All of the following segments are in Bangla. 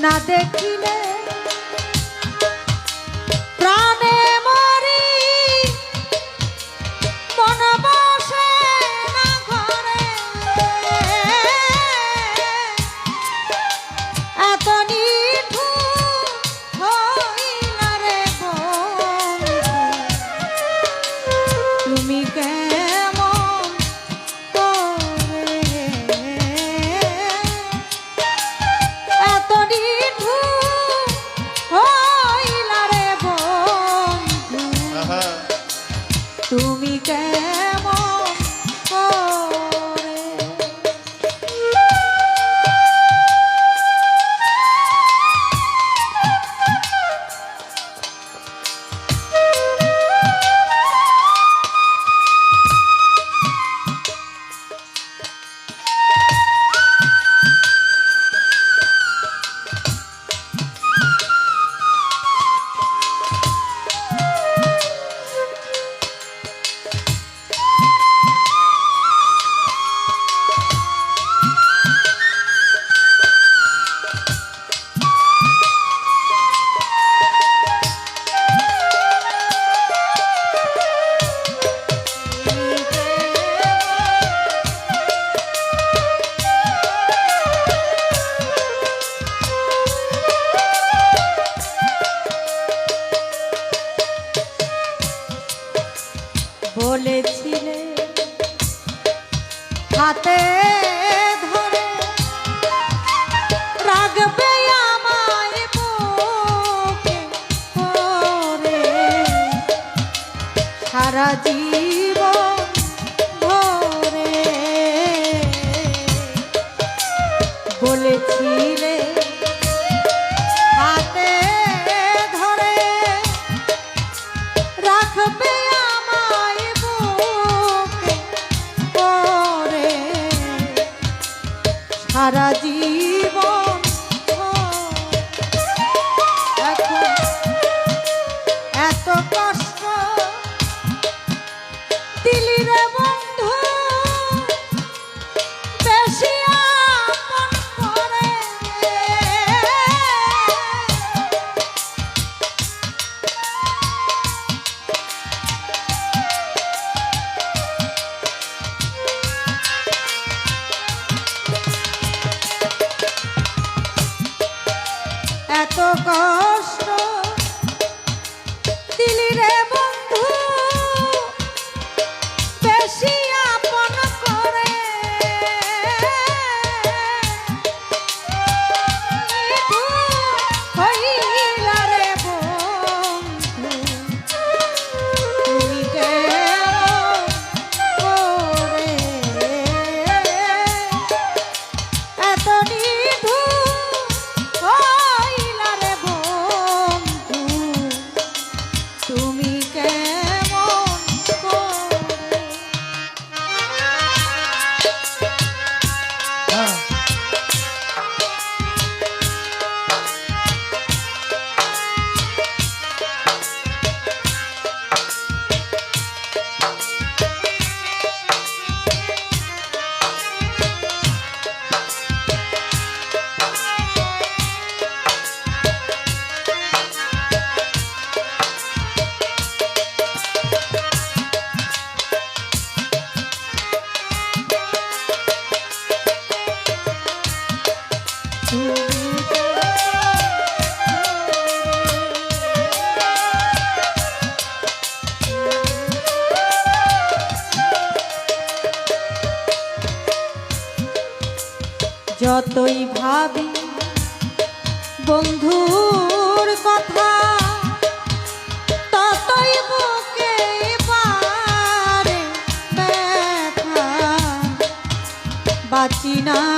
না দেখিলে হাতে ধরে। রাখবে আমার সারা জীবন সারা জীবন কষ্ট। দিলি রে ব যতই ভাবি বন্ধুর কথা ততই বুকে বারে বাঁচি না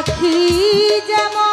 পাখি যেমন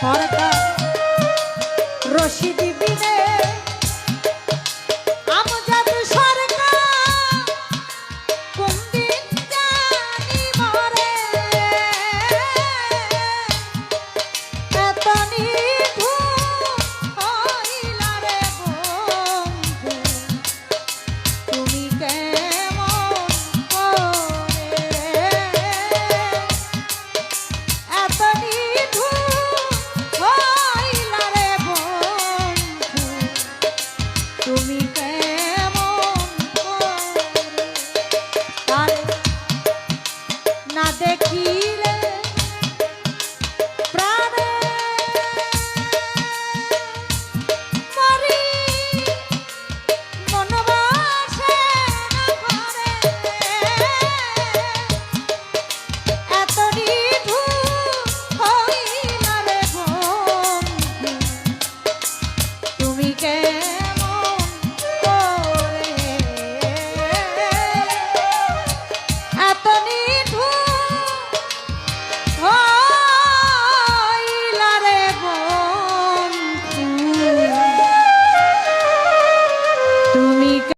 সরকার। রশিদি বিনে